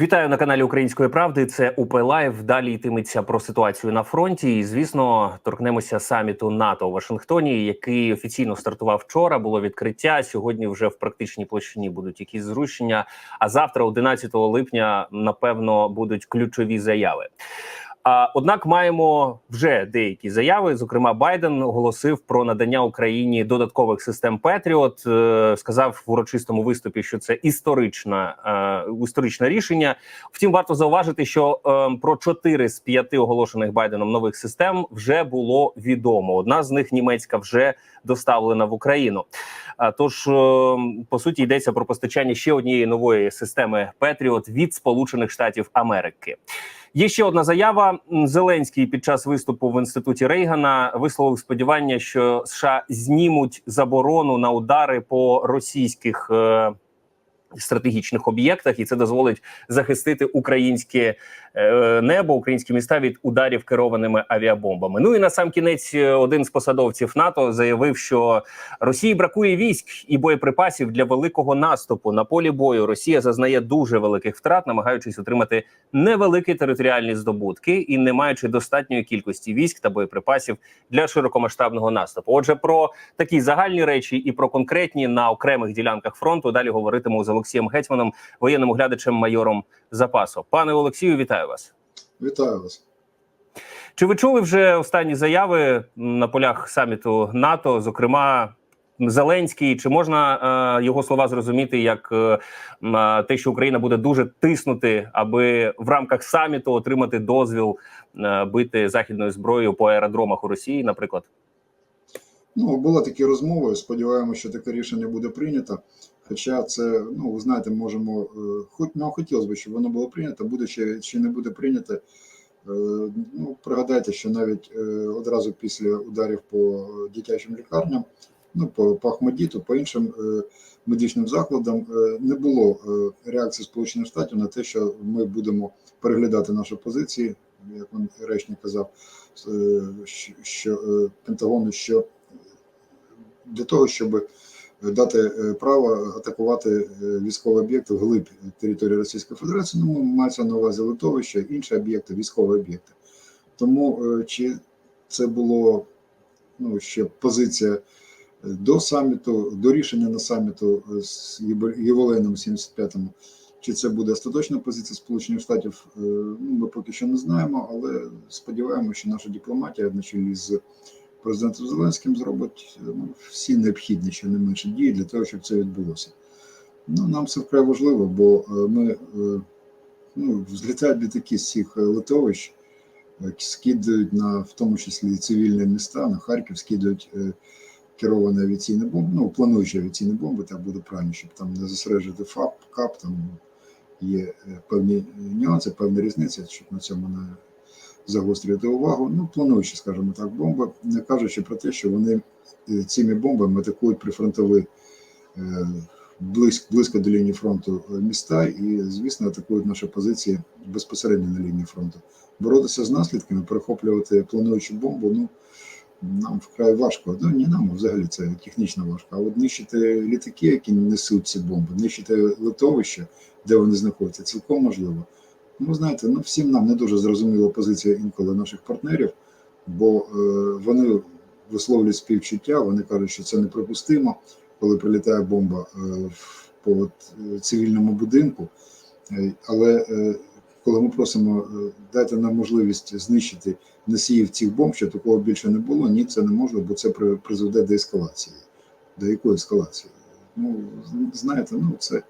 Вітаю на каналі Української правди. Це УП Лайв. Далі йтиметься про ситуацію на фронті. І звісно, торкнемося саміту НАТО у Вашингтоні, який офіційно стартував вчора. Було відкриття. Сьогодні вже в практичній площині будуть якісь зрушення. А завтра, 11 липня, напевно, будуть ключові заяви. Однак маємо вже деякі заяви. Зокрема, Байден оголосив про надання Україні додаткових систем Петріот. Е, сказав в урочистому виступі, що це історична е, історичне рішення. Втім, варто зауважити, що е, про 4 з 5 оголошених Байденом нових систем вже було відомо. Одна з них німецька вже доставлена в Україну. Тож по суті йдеться про постачання ще однієї нової системи Петріот від Сполучених Штатів Америки. Є ще одна заява. Зеленський під час виступу в інституті Рейгана висловив сподівання, що США знімуть заборону на удари по російських. е, Стратегічних об'єктах, і це дозволить захистити українське е, небо, українські міста від ударів керованими авіабомбами. Ну і на сам кінець е, один з посадовців НАТО заявив, що Росії бракує військ і боєприпасів для великого наступу на полі бою. Росія зазнає дуже великих втрат, намагаючись отримати невеликі територіальні здобутки і не маючи достатньої кількості військ та боєприпасів для широкомасштабного наступу. Отже, про такі загальні речі і про конкретні на окремих ділянках фронту далі говоритиму з Олексієм Гетьманом, воєнним оглядачем майором запасу. Пане Олексію, вітаю вас. Вітаю вас. Чи ви чули вже останні заяви на полях саміту НАТО? Зокрема, Зеленський, чи можна е, його слова зрозуміти як е, е, те, що Україна буде дуже тиснути, аби в рамках саміту отримати дозвіл е, бити західною зброєю по аеродромах у Росії, наприклад? Ну, були такі розмови. Сподіваємося, що таке рішення буде прийнято. Хоча це, ну, ви знаєте, можемо, е, хоч нам хотілося б, щоб воно було прийнято, буде чи, чи не буде прийнято. Е, Ну, пригадайте, що навіть е, одразу після ударів по дитячим лікарням, ну, по, по Ахмадіту, по іншим медичним закладам, не було реакції Сполучених Штатів на те, що ми будемо переглядати наші позиції, як він речник казав, що, Пентагону, що для того, щоб дати е, право атакувати е, військові об'єкти вглиб території Російської Федерації, ну мається на увазі литовище, інші об'єкти, військові об'єкти. Тому е, чи це було ну, ще позиція до саміту, до рішення на саміту з Єволеном 75-му, чи це буде остаточна позиція Сполучених Штатів, е, ну, ми поки що не знаємо, але сподіваємося, що наша дипломатія на чолі з президентом Зеленським зробить ну, всі необхідні, що не менше дії для того, щоб це відбулося. Ну, нам це вкрай важливо, бо е, ми е, ну, злітають літаки з цих е, литовищ, скидають на в тому числі цивільні міста, на Харків скидають е, керовані авіаційні бомби, ну, плануючі авіаційні бомби, так буде правильно, щоб там не зосереджувати ФАП, КАП, там є певні нюанси, певні різниці, щоб на цьому не загострювати увагу. Ну, плануючи, скажімо так, бомби, не кажучи про те, що вони е, цими бомбами атакують прифронтові е, близько, до лінії фронту е, міста і, звісно, атакують наші позиції безпосередньо на лінії фронту. Боротися з наслідками, перехоплювати плануючу бомбу, ну нам вкрай важко. Ну не нам, взагалі це технічно важко. А от нищити літаки, які несуть ці бомби, нищити литовище, де вони знаходяться, цілком можливо. Ну, знаєте, ну всім нам не дуже зрозуміла позиція інколи наших партнерів, бо е, вони висловлюють співчуття, вони кажуть, що це неприпустимо, коли прилітає бомба е, по е, цивільному будинку. Е, але е, коли ми просимо е, дайте нам можливість знищити носіїв цих бомб, що такого більше не було, ні, це не можна, бо це призведе до ескалації. До якої ескалації? Ну, знаєте, ну це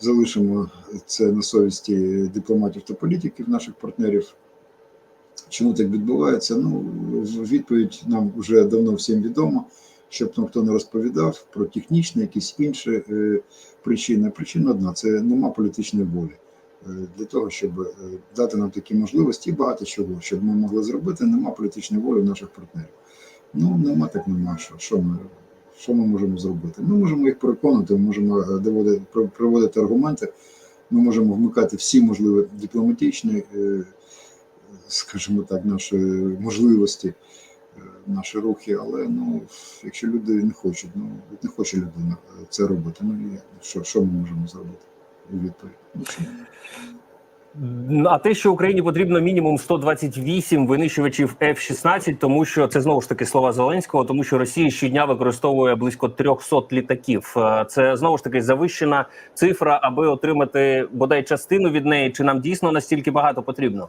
залишимо це на совісті дипломатів та політиків, наших партнерів. Чому так відбувається? Ну, відповідь нам вже давно всім відома, щоб там хто не розповідав про технічні, якісь інші е, причини. Причина одна це нема політичної волі е, для того, щоб е, дати нам такі можливості багато чого, щоб ми могли зробити. Нема політичної волі в наших партнерів. Ну, нема так нема. Що, що ми що ми можемо зробити? Ми можемо їх переконати, ми можемо е, доводити, про- проводити аргументи, ми можемо вмикати всі можливі дипломатичні, е, скажімо так, наші можливості, е, наші рухи. Але ну, якщо люди не хочуть, ну не хоче людина це робити, ну що, що ми можемо зробити? відповідь. А те, що Україні потрібно мінімум 128 винищувачів F-16, тому що це знову ж таки слова Зеленського, тому що Росія щодня використовує близько 300 літаків. Е, Це знову ж таки завищена цифра, аби отримати бодай частину від неї. Чи нам дійсно настільки багато потрібно?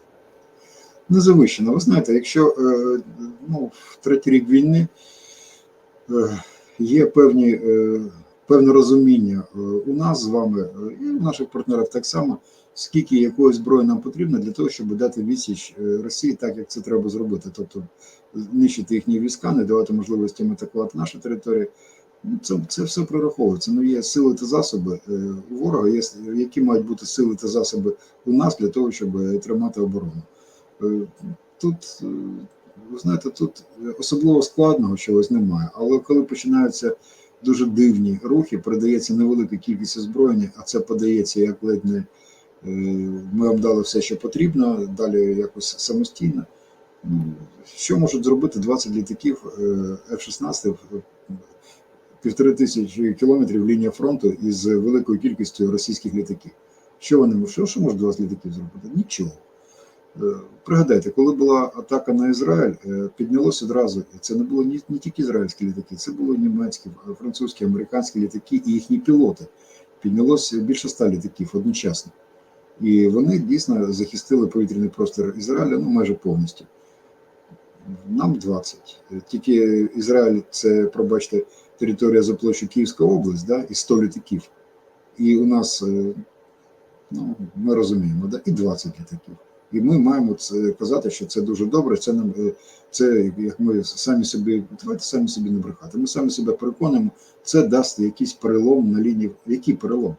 не завищено. Ви знаєте, якщо е, ну, в третій рік війни е, є певні, певне розуміння у нас з вами і у наших партнерів так само, скільки якої зброї нам потрібно для того, щоб дати відсіч е, Росії так, як це треба зробити. Тобто знищити їхні війська, не давати можливості атакувати наші території. Ну, це, це все прораховується. Ну, є сили та засоби е, у ворога, є, які мають бути сили та засоби у нас для того, щоб е, тримати оборону. Е, Тут, е, ви знаєте, тут особливо складного чогось немає. Але коли починаються дуже дивні рухи, передається невелика кількість озброєння, а це подається як ледь не е, ми вам дали все, що потрібно, далі якось самостійно. Ну, Що можуть зробити 20 літаків е, F-16 е, півтори тисячі кілометрів лінія фронту із великою кількістю російських літаків? Що вони що, що можуть 20 літаків зробити? Нічого. Е, Пригадайте, коли була атака на Ізраїль, е, піднялося одразу. Це не було ні, тільки ізраїльські літаки, це були німецькі, е, французькі, американські літаки і їхні пілоти. Піднялося більше ста літаків одночасно. І вони дійсно захистили повітряний простір Ізраїля ну, майже повністю. Нам 20. Е, Тільки Ізраїль це, пробачте, територія за площу Київська область, да, і 100 літаків. І у нас, е, ну, ми розуміємо, да, і 20 літаків. І ми маємо це казати, що це дуже добре. Це нам е, це як ми самі собі давайте самі собі не брехати. Ми самі себе переконуємо, це дасть якийсь перелом на лінії. Який перелом?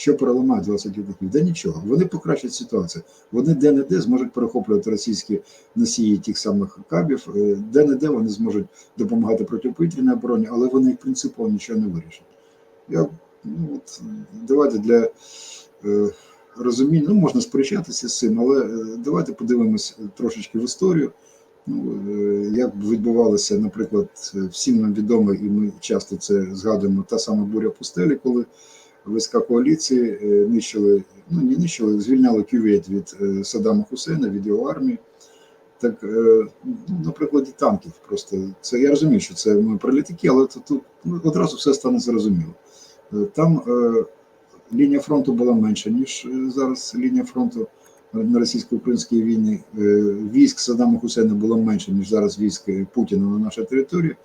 Що переламає 20 літаків? Да нічого. Вони покращать ситуацію. Вони де-не-де зможуть перехоплювати російські носії тих самих кабів, е, де-не-де вони зможуть допомагати протиповітряній обороні, але вони принципово нічого не вирішать. Я ну от давайте для. Е, розуміння, ну можна сперечатися з цим, але е, давайте подивимось трошечки в історію. Ну, е, як відбувалося, наприклад, всім нам відомо, і ми часто це згадуємо, та сама буря пустелі, коли війська коаліції е, нищили, ну не нищили, звільняли Кювейт від е, Саддама Хусейна, від його армії. Так, е, ну, на прикладі танків просто це я розумію, що це ми про літаки, але тут, тут ну, одразу все стане зрозуміло. Там е, лінія фронту була менша, ніж зараз лінія фронту на російсько-українській війні. Е, Військ Саддама Хусейна було менше, ніж зараз військ Путіна на нашій території.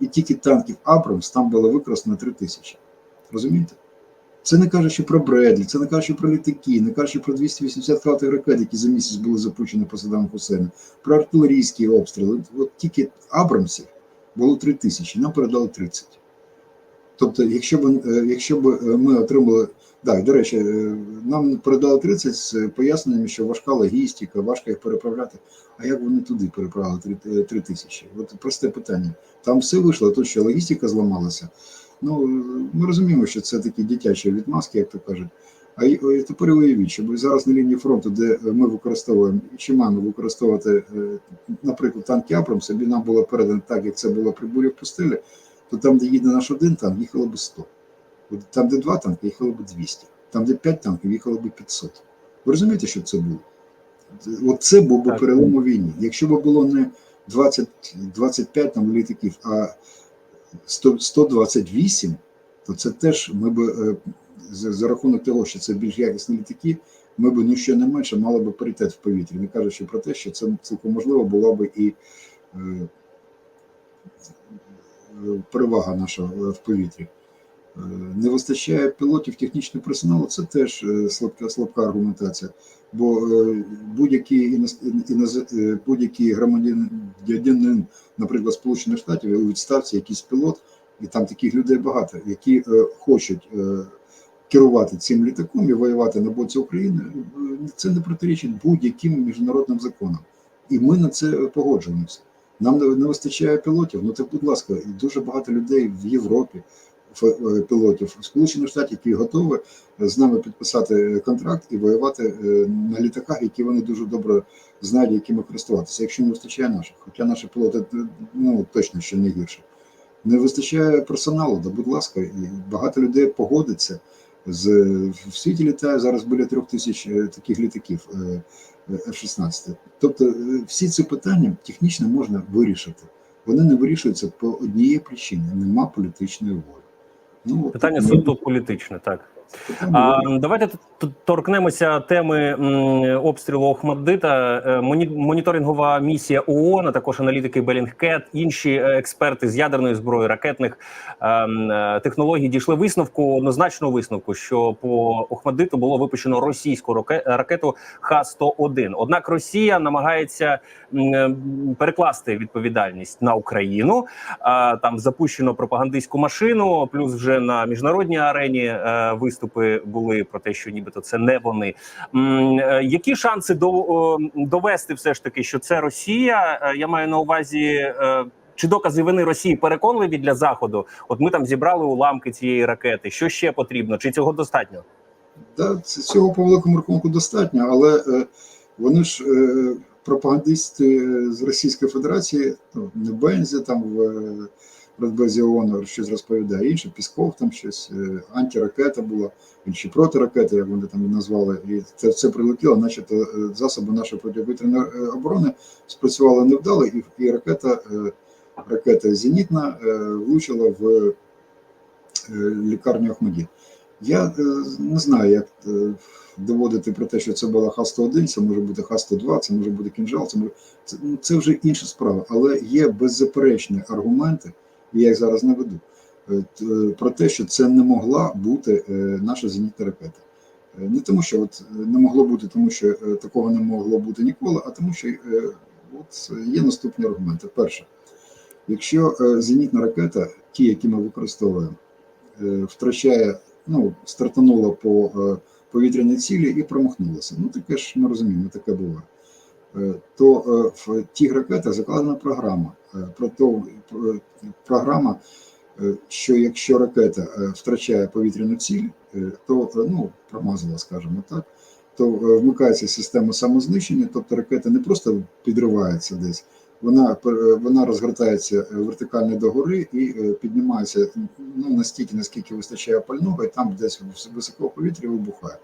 І тільки танків Абрамс там було використано 3 тисячі. Розумієте? Це не кажучи про Бредлі, це не кажучи про літаки, не кажучи про 280 крилатих ракет, які за місяць були запущені по Саддаму Хусейну, про артилерійські обстріли. От тільки Абрамсів було 3 тисячі, нам передали 30. Тобто, якщо б, е, якщо б е, ми отримали, так, до речі, е, нам передали 30 з поясненнями, що важка логістика, важко їх переправляти. А як вони туди переправили 3, 3 тисячі? От просте питання. Там все вийшло, тут ще логістика зламалася. Ну, ми розуміємо, що це такі дитячі відмазки, як то кажуть. А тепер уявіть, щоб зараз на лінії фронту, де ми використовуємо чи маємо використовувати, е, наприклад, танки Абрамс, аби нам було передано так, як це було при бурі в пустелі, то там, де їде наш один танк, їхало б 100. Там, де два танки, їхало б 200. Там, де 5 танків, їхало б 500. Ви розумієте, що це було? От це був би перелом у війні. Якщо б було не 20, 25 там літаків, а 100, 128, то це теж ми б е, за, рахунок того, що це більш якісні літаки, ми б ну ще не менше мали б паритет в повітрі, не кажучи про те, що це цілком можливо була б і е, перевага наша е, в повітрі. Е, Не вистачає пілотів технічного персоналу, це теж е, слабка, слабка аргументація. Бо будь-який будь-який громадянин, наприклад, Сполучених Штатів у відставці якийсь пілот, і там таких людей багато, які е, хочуть керувати цим літаком і воювати на боці України, це не протирічить будь-яким міжнародним законам. І ми на це погоджуємося. Нам не вистачає пілотів. Ну так, будь ласка, дуже багато людей в Європі, пілотів Сполучених Штатах, які готові з нами підписати контракт і воювати е, на літаках, які вони дуже добре знають, якими користуватися. Якщо не вистачає наших, хоча наші пілоти е, ну точно ще не гірше. Не вистачає персоналу, да будь ласка, і багато людей погодиться З в світі літає зараз біля трьох тисяч е, таких літаків е, е, F-16. Тобто, е, всі ці питання технічно можна вирішити. Вони не вирішуються по однієї причині: нема політичної волі. Ну Питання суто політичне, так. А, давайте торкнемося теми обстрілу Охмаддита. Е, Моніторингова місія ООН, а також аналітики Белінгкет, інші е, експерти з ядерної зброї, ракетних ем, е, технологій дійшли висновку однозначного висновку, що по Охмаддиту було випущено російську ракету Х-101. Однак Росія намагається перекласти відповідальність на Україну. Там запущено пропагандистську машину. Плюс вже на міжнародній арені е, виступи були про те, що нібито це не вони. Е, Які шанси до, довести все ж таки, що це Росія? Е, Я маю на увазі. е, Чи докази вини Росії переконливі для заходу? От ми там зібрали уламки цієї ракети. Що ще потрібно? Чи цього достатньо? Да, це- цього по великому рахунку достатньо, але е, вони ж е, пропагандисти з Російської Федерації, ну, не Бензі там в Радбезі ООН щось розповідає, інше, Пісков там щось, е, антиракета була, чи протиракета, як вони там назвали, і це все прилетіло, начебто е, засоби нашої протиповітряної е, оборони спрацювали невдало, і, і ракета, ракета зенітна влучила в лікарню Ахмадіт. Я не знаю, як доводити про те, що це була Х-101, це може бути Х-102, це може бути кінжал, це може це, ну, це вже інша справа, але є беззаперечні аргументи, і я їх зараз наведу, е, е, про те, що це не могла бути е, наша зенітна ракета. Не тому, що от не могло бути, тому що такого не могло бути ніколи, а тому, що от є наступні аргументи. Перше, якщо зенітна ракета, ті, які ми використовуємо, втрачає, ну, стартанула по повітряній цілі і промахнулася. Ну, таке ж ми розуміємо, таке буває. Е, То е, в тих ракетах закладена програма. е, Про то, програма, що якщо ракета втрачає повітряну ціль, то ну, промазала, скажімо так, то вмикається система самознищення, тобто ракета не просто підривається десь, вона, вона розгортається вертикально догори і піднімається ну, настільки, наскільки вистачає пального, і там десь в високого повітря вибухає.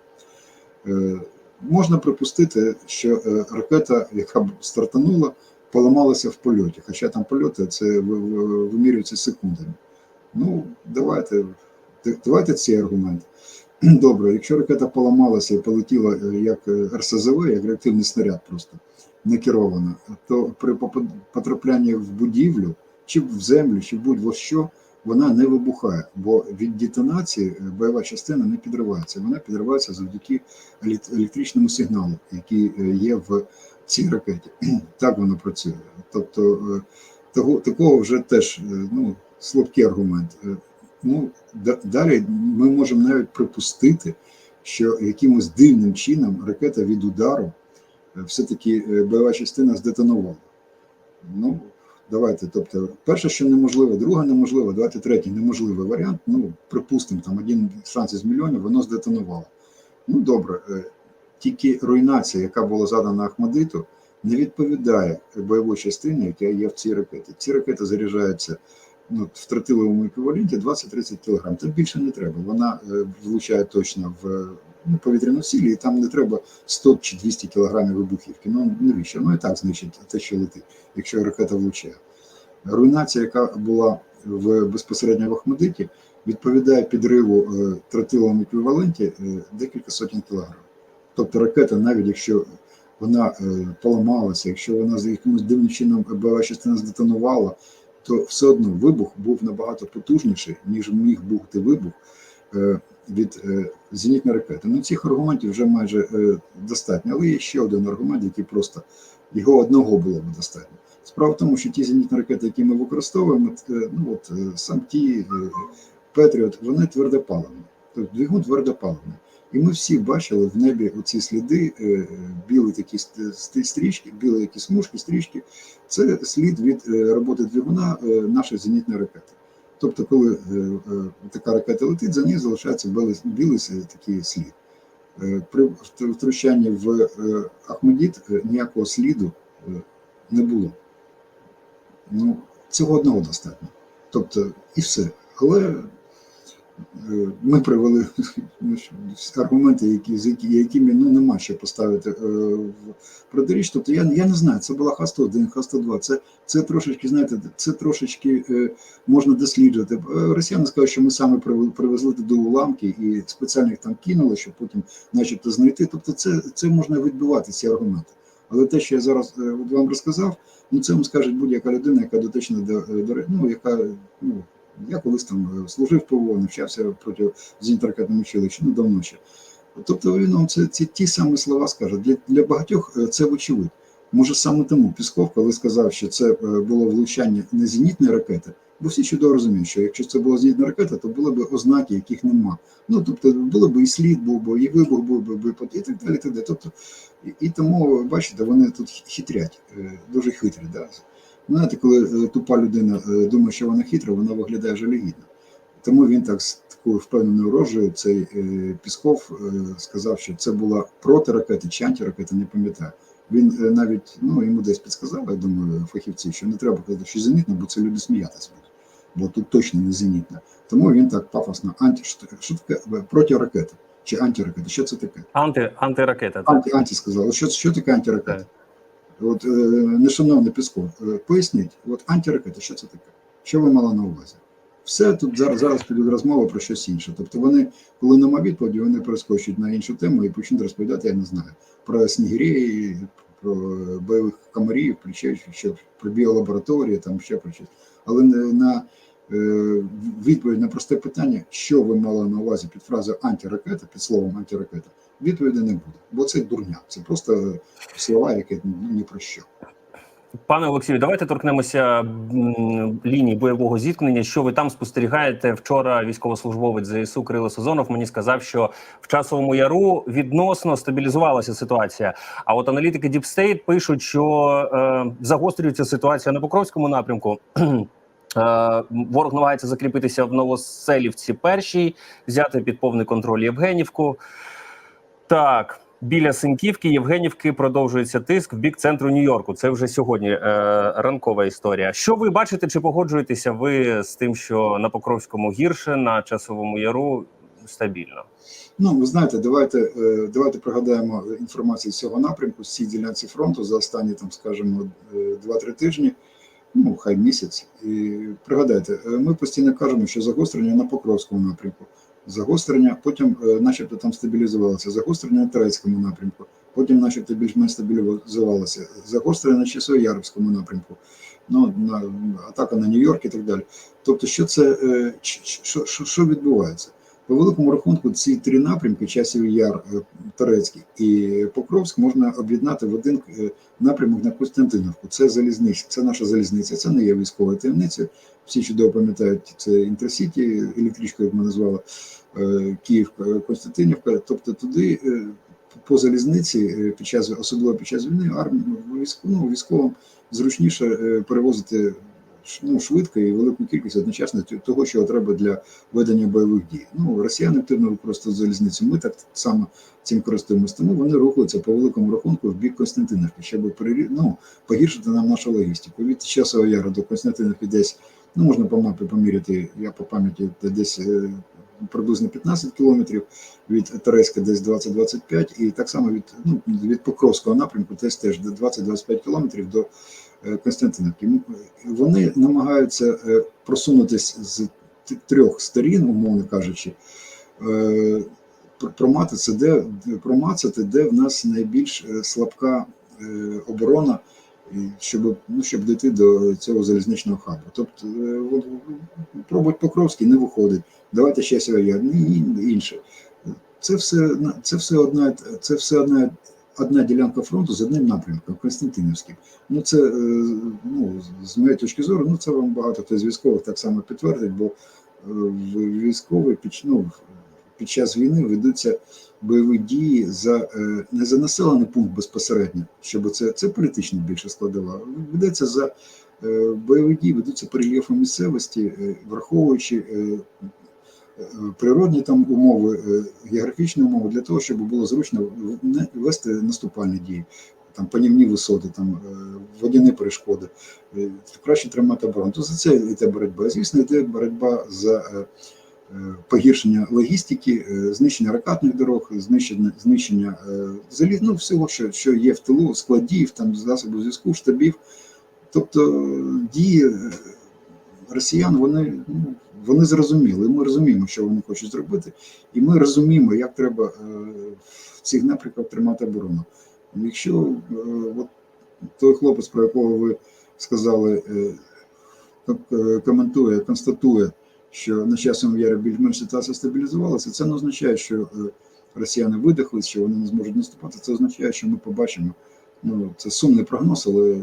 Можна припустити, що е, ракета, яка б стартанула, поламалася в польоті. Хоча там польоти це ви- ви- вимірюються секундами. Ну, давайте, давайте цей аргумент. Добре, якщо ракета поламалася і полетіла е, як е, РСЗВ, як реактивний снаряд просто не керована, то при потраплянні в будівлю, чи в землю, чи будь-во що, вона не вибухає, бо від детонації е, бойова частина не підривається. Вона підривається завдяки електричному сигналу, який е, є в цій ракеті. Так воно працює. Тобто е, того, такого вже теж ну, слабкий аргумент. Ну, далі ми можемо навіть припустити, що якимось дивним чином ракета від удару все-таки бойова частина здетонувала. Ну, давайте. Тобто, перше, що неможливо, друге неможливо, давайте третій неможливий варіант. Ну, припустимо, там один шанс із мільйонів, воно здетонувало. Ну, добре, е, тільки руйнація, яка була задана Ахмадиту, не відповідає бойовій частині, яка є в цій ракеті. Ці ракети заряджаються ну, в тротиловому еквіваленті 20-30 кг. Там більше не треба. Вона е, влучає точно в повітряну цілі, і там не треба 100 чи 200 кг вибухівки. Ну навіщо? Ну і так знищить те, що летить, якщо ракета влучає. Руйнація, яка була в безпосередньо в Ахмадиті, відповідає підриву е, тротиловому еквіваленті е, декілька сотень кілограм. Тобто ракета, навіть якщо вона е, поламалася, якщо вона за якимось дивним чином бойова частина здетонувала, то все одно вибух був набагато потужніший, ніж міг бути вибух е, від е, зенітної ракети. Ну, цих аргументів вже майже е, достатньо. Але є ще один аргумент, який просто його одного було б достатньо. Справа в тому, що ті зенітні ракети, які ми використовуємо, е, ну от сам ті Петріот, вони твердопаливні. Тобто двигун твердопаливний. І ми всі бачили в небі оці сліди, білі такі ст- ст- стрічки, білі такі смужки, стрічки. Це слід від роботи двигуна нашої зенітної ракети. Тобто, коли е, е, така ракета летить, за нею залишається білий, такий слід. Е, При втручанні в Ахмедіт ніякого сліду не було. Ну, цього одного достатньо. Тобто, і все. Але Ми привели ну, аргументи, які, з якими ну, нема що поставити е, в протиріч. Тобто я, я не знаю, це була Х-101, Х-102. Це, це трошечки, знаєте, це трошечки е, можна досліджувати. Е, Росіяни скажуть, що ми саме привезли туди уламки і спеціально їх там кинули, щоб потім начебто знайти. Тобто це, це можна відбивати, ці аргументи. Але те, що я зараз е, вам розказав, ну це вам скаже будь-яка людина, яка дотична до, е, до ну, яка ну, я колись там е, служив ПВО, навчався проти зенітно-ракетному училищі, ну давно ще. Тобто він вам це, це ті самі слова скаже. Для, для багатьох е, це вочевидь. Може саме тому Пісков, коли сказав, що це е, було влучання не зенітної ракети, бо всі чудово розуміють, що якщо це була зенітна ракета, то були б ознаки, яких нема. Ну тобто було б і слід був би, і вибух був би, і так далі. і Так далі. Тобто, і, і тому, бачите, вони тут хитрять, дуже хитрі. Да? Знаєте, коли е, тупа людина е, думає, що вона хитра, вона виглядає жалюгідно. Тому він так з такою впевненою рожею, цей е, Пісков сказав, що це була протиракета чи антиракета, не пам'ятаю. Він навіть ну йому десь підсказав, я думаю, фахівці, що не треба казати, що зенітна, бо це люди сміятися будуть. Бо тут точно не зенітна. Тому він так пафосно анті що, що таке е, протиракета чи антиракета. Що це таке? Анти, антиракета. Так. Анті, анті сказали. Що, що таке антиракета? От е, нешановний Пісков, е, поясніть, от антиракета, що це таке? Що ви мали на увазі? Все тут зараз, зараз підуть розмова про щось інше. Тобто вони, коли нема відповіді, вони перескочуть на іншу тему і почнуть розповідати, я не знаю, про снігирі, про бойових комарів, про ще, про біолабораторії, там ще про щось. Але не на е, відповідь на просте питання, що ви мали на увазі під фразою антиракета, під словом антиракета, відповіді не буде. Бо це дурня. Це просто слова, які ні про що. Пане Олексію, давайте торкнемося лінії бойового зіткнення. Що ви там спостерігаєте? Вчора військовослужбовець ЗСУ Кирило Созонов мені сказав, що в часовому яру відносно стабілізувалася ситуація. А от аналітики State пишуть, що е, загострюється ситуація на Покровському напрямку. Е, Ворог намагається закріпитися в Новоселівці першій, взяти під повний контроль Євгенівку. Так, біля Синьківки, Євгенівки продовжується тиск в бік центру Нью-Йорку. Це вже сьогодні е, ранкова історія. Що ви бачите, чи погоджуєтеся ви з тим, що на Покровському гірше, на часовому яру стабільно? Ну, ви знаєте, давайте, е, давайте пригадаємо інформацію з цього напрямку, з цій ділянці фронту за останні, там, скажімо, е, 2-3 тижні, ну, хай місяць. І пригадайте, е, ми постійно кажемо, що загострення на Покровському напрямку, загострення, потім е, начебто там стабілізувалося, загострення на Турецькому напрямку, потім начебто більш-менш стабілізувалося, загострення на Часово-Яровському напрямку, ну, на, атака на Нью-Йорк і так далі. Тобто, що це, е, що, що, що відбувається? По великому рахунку ці три напрямки часів Яр, е, Турецький і Покровськ можна об'єднати в один е, напрямок на Костянтиновку. Це залізниця, це наша залізниця, це не є військова таємниця. Всі чудово пам'ятають це Інтерсіті, електричка, як ми назвали е, Київ Костянтинівка. Тобто туди по залізниці під час особливо під час війни армію військ, ну, військовим зручніше перевозити ну, швидко і велику кількість одночасно того, що треба для ведення бойових дій. Ну, росіяни активно використовують залізницю. Ми так само цим користуємося. Тому вони рухаються по великому рахунку в бік Константинівки, щоб ну, погіршити нам нашу логістику. Від Часового Яру до Константинівки десь, ну можна по мапі поміряти, я по пам'яті десь е, приблизно 15 кілометрів, від Терецька десь 20-25, і так само від, ну, від Покровського напрямку десь теж 20-25 кілометрів до Константинівки. Вони намагаються е, просунутися з трьох сторін, умовно кажучи, е, промацати, де, промацати, де в нас найбільш е, слабка е, оборона, щоб, ну, щоб дійти до цього залізничного хабу. Тобто, е, пробують Покровський, не виходить. Давайте ще сьогодні ні, ні, інше. Це все, це все одна, це все одна, одна ділянка фронту з одним напрямком, Константинівським. Ну, це, е, ну, з моєї точки зору, ну, це вам багато хто з військових так само підтвердить, бо е, в під, ну, під час війни ведуться бойові дії за е, не за населений пункт безпосередньо, щоб це, це політична більше складова. Ведеться за бойові дії, ведуться по місцевості, враховуючи природні там умови, е, географічні умови для того, щоб було зручно вести наступальні дії. Там панівні висоти, там е, водяні перешкоди, е, краще тримати оборону. То за це йде боротьба. Звісно, йде боротьба за е, е, погіршення логістики, е, знищення ракетних дорог, знищення, знищення е, заліз, ну, всього, що, що є в тилу, складів, там, засобів зв'язку, штабів. Тобто дії е, росіян, вони, ну, вони зрозуміли. Ми розуміємо, що вони хочуть зробити, і ми розуміємо, як треба е, в цих напрямках тримати оборону. Якщо е, от той хлопець, про якого ви сказали, е, коментує, констатує, що на часом ярі більш-менш ситуація стабілізувалася, це не означає, що росіяни видихли, що вони не зможуть наступати. Це означає, що ми побачимо. Ну, це сумний прогноз, але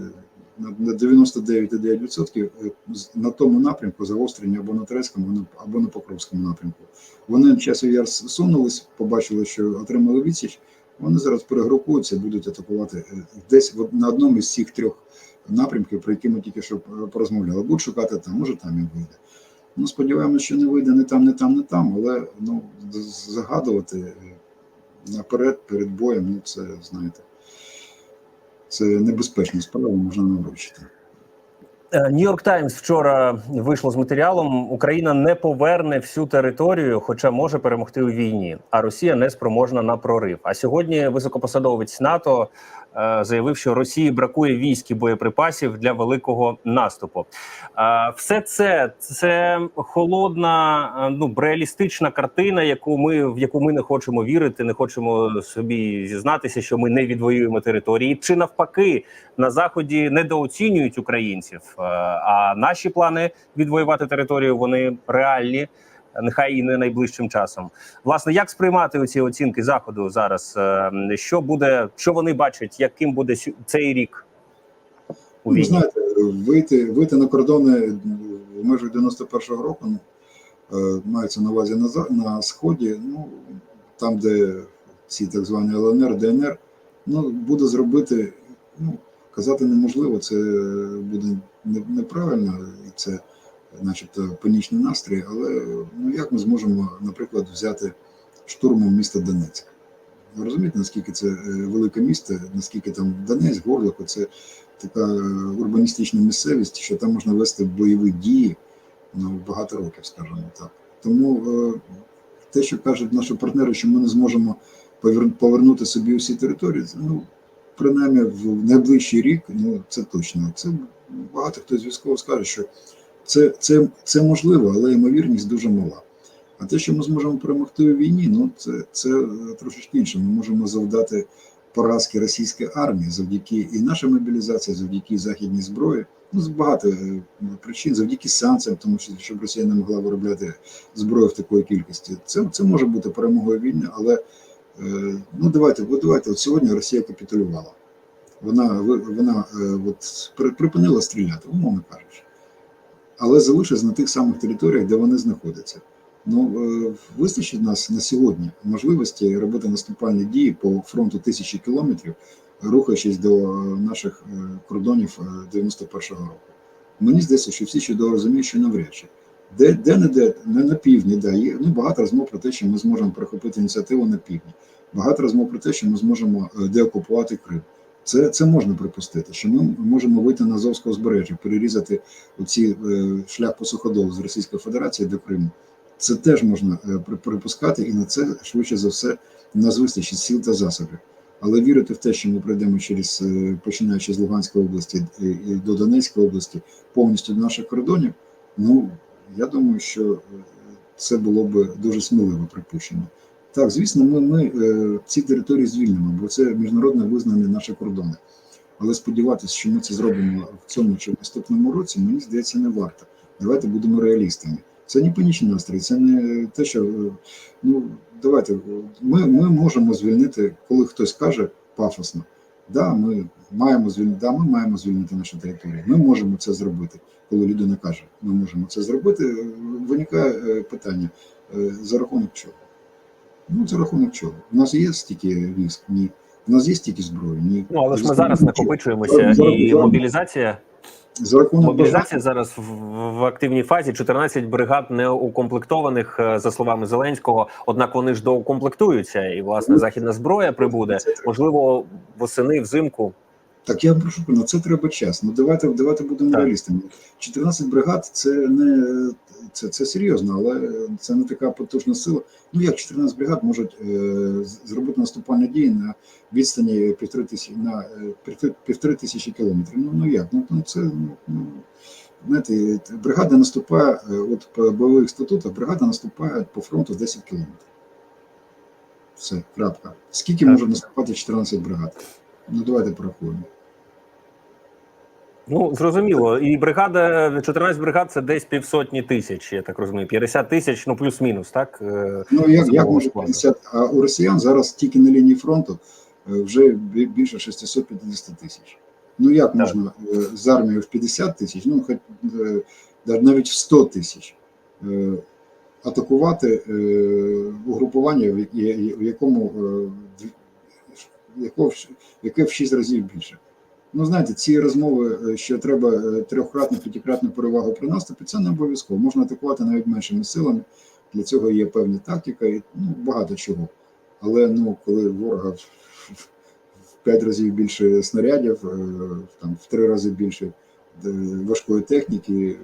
на на 99,9% з- на тому напрямку загострення або на Терецькому, або на- Покровському напрямку. Вони на часу яр сунулись, побачили, що отримали відсіч. Вони зараз перегрупуються, будуть атакувати е, десь в на одному із цих трьох напрямків, про які ми тільки що е, порозмовляли. Будуть шукати там, може там і вийде. Ну, сподіваємося, що не вийде не там, не там, не там, але ну, загадувати е, наперед перед боєм, ну це знаєте, це небезпечна справа, можна наврочити. Нью-Йорк Таймс вчора вийшло з матеріалом: Україна не поверне всю територію, хоча може перемогти у війні. А Росія не спроможна на прорив. А сьогодні високопосадовець НАТО заявив, що Росії бракує військ і боєприпасів для великого наступу. Е, все це це холодна, е, ну реалістична картина, яку ми в яку ми не хочемо вірити, не хочемо собі зізнатися, що ми не відвоюємо території, чи навпаки на заході недооцінюють українців. Е, А наші плани відвоювати територію вони реальні, нехай і не найближчим часом. Власне, як сприймати ці оцінки заходу зараз? Е, Що буде, що вони бачать, яким буде цей рік у Ну, війні? знаєте, вийти, вийти на кордони в межах 91-го року, ну, е, мається на увазі на, на сході, ну там, де ці так звані ЛНР, ДНР, ну буде зробити, ну казати неможливо, це буде неправильно, і це, начебто, панічний настрій, але ну як ми зможемо, наприклад, взяти штурмом місто Донецьк? Ви розумієте, наскільки це е, велике місто, наскільки там Донецьк, Горлико, це така е, урбаністична місцевість, що там можна вести бойові дії ну, багато років, скажімо так. Тому е, те, що кажуть наші партнери, що ми не зможемо повернути собі усі території, ну, принаймні в найближчий рік, ну це точно. Це багато хто з військових скаже, що це, це, це можливо, але ймовірність дуже мала. А те, що ми зможемо перемогти у війні, ну це, це е, трошечки інше. Ми можемо завдати поразки російської армії завдяки і нашій мобілізації, завдяки західній зброї. Ну, з багато е, причин, завдяки санкціям, тому що щоб Росія не могла виробляти зброю в такої кількості. Це, це може бути перемогою війни, але е, ну давайте, от давайте. От сьогодні Росія капітулювала. Вона вона от при- припинила стріляти, умовно кажучи, але залишилась на тих самих територіях, де вони знаходяться. Ну е, вистачить нас на сьогодні можливості робити наступальні дії по фронту тисячі кілометрів, рухаючись до е, наших е, кордонів е, 91-го року. Мені здається, що всі чудово розуміють, що навряд чи. Де, де не де, не на півдні, да, є ну, багато розмов про те, що ми зможемо перехопити ініціативу на півдні. Багато розмов про те, що ми зможемо деокупувати Крим. Це, це можна припустити, що ми можемо вийти на Азовське узбережжя, перерізати оці е, шлях по суходолу з Російської Федерації до Криму. Це теж можна е, припускати, і на це швидше за все нас вистачить сил та засобів. Але вірити в те, що ми пройдемо через е, починаючи з Луганської області і, до Донецької області повністю до наших кордонів, ну я думаю, що це було б дуже сміливе припущення. Так, звісно, ми, ми е, ці території звільнимо, бо це міжнародно визнані наші кордони. Але сподіватися, що ми це зробимо в цьому чи в наступному році, мені здається, не варто. Давайте будемо реалістами. Це не панічний настрій, це не те, що е, ну давайте ми, ми можемо звільнити, коли хтось каже пафосно, да, ми маємо звільнити, да, ми маємо звільнити нашу територію. Ми можемо це зробити. Коли людина каже, ми можемо це зробити, е, виникає питання за рахунок чого? Ну, за рахунок чого? У нас є стільки військ? Ні. У нас є стільки зброї? Ні. Ну але ж ми зараз накопичуємося, і мобілізація. За рахунок Мобілізація зараз в, в активній фазі. 14 бригад неукомплектованих, е, за словами Зеленського. Однак вони ж доукомплектуються, і власне західна зброя прибуде. Можливо, восени взимку. Так я прошу, на це треба час. Ну давайте, давайте будемо Так. реалістами. 14 бригад це не це, це серйозно, але це не така потужна сила. Ну як 14 бригад можуть е, зробити наступальні дії на відстані півтори тисячі на е, півтори- півтори тисячі кілометрів. Ну ну як? Ну, ну це ну, ну знаєте, бригада наступає, е, от по бойових статутах бригада наступає по фронту 10 кілометрів. Все, крапка. Скільки Так. може наступати 14 бригад? Ну давайте порахуємо. Ну зрозуміло, і бригада 14 бригад це десь півсотні тисяч. Я так розумію. 50 тисяч, ну плюс-мінус, так Е, Ну як, як може складу. 50? А у росіян зараз тільки на лінії фронту е, вже бі- більше 650 тисяч. Ну як Так. можна е, з армією в 50 тисяч, ну хоч навіть в 100 тисяч атакувати угрупування, в якому яке в 6 разів більше. Ну, знаєте, ці розмови, е, що треба е, трьохкратну, п'ятикратну перевагу при наступі, це не обов'язково. Можна атакувати навіть меншими силами. Для цього є певна тактика і ну, багато чого. Але ну, коли ворога в, 5 разів більше снарядів, е, там, в 3 рази більше важкої техніки,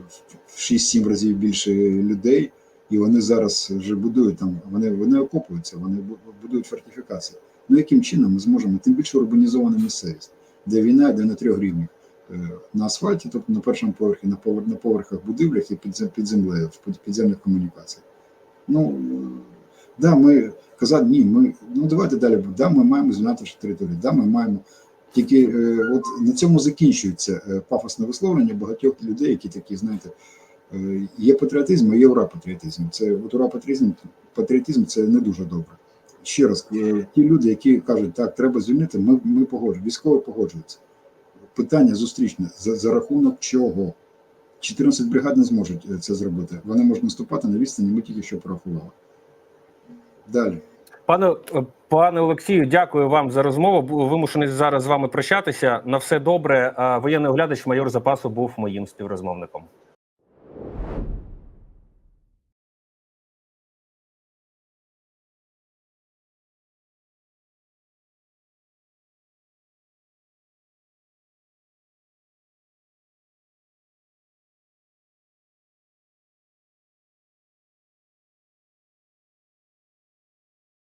в 6-7 разів більше людей, і вони зараз вже будують там, вони, вони окопуються, вони будують фортифікації. Ну яким чином ми зможемо, тим більше урбанізована місцевість, де війна йде на трьох рівнях. Е, На асфальті, тобто на першому поверхі, на повер- на поверхах будівлях і під, під землею, в підземних комунікаціях. Ну, е, да, ми казати, ні, ми, ну давайте далі. Да, ми маємо звільняти територію, да, ми маємо. Тільки е, от на цьому закінчується е, пафосне висловлення багатьох людей, які такі, знаєте, е, є патріотизм, а є ура-патріотизм. Це от ура-патріотизм, патріотизм це не дуже добре. Ще раз, е, ті люди, які кажуть, так, треба звільнити, ми, ми погоджуємо, військові погоджуються. Питання зустрічне, за, за рахунок чого? 14 бригад не зможуть е, це зробити. Вони можуть наступати на відстані, ми тільки що порахували. Далі. Пане пане Олексію, дякую вам за розмову. Вимушений зараз з вами прощатися. На все добре. Воєнний оглядач майор запасу був моїм співрозмовником.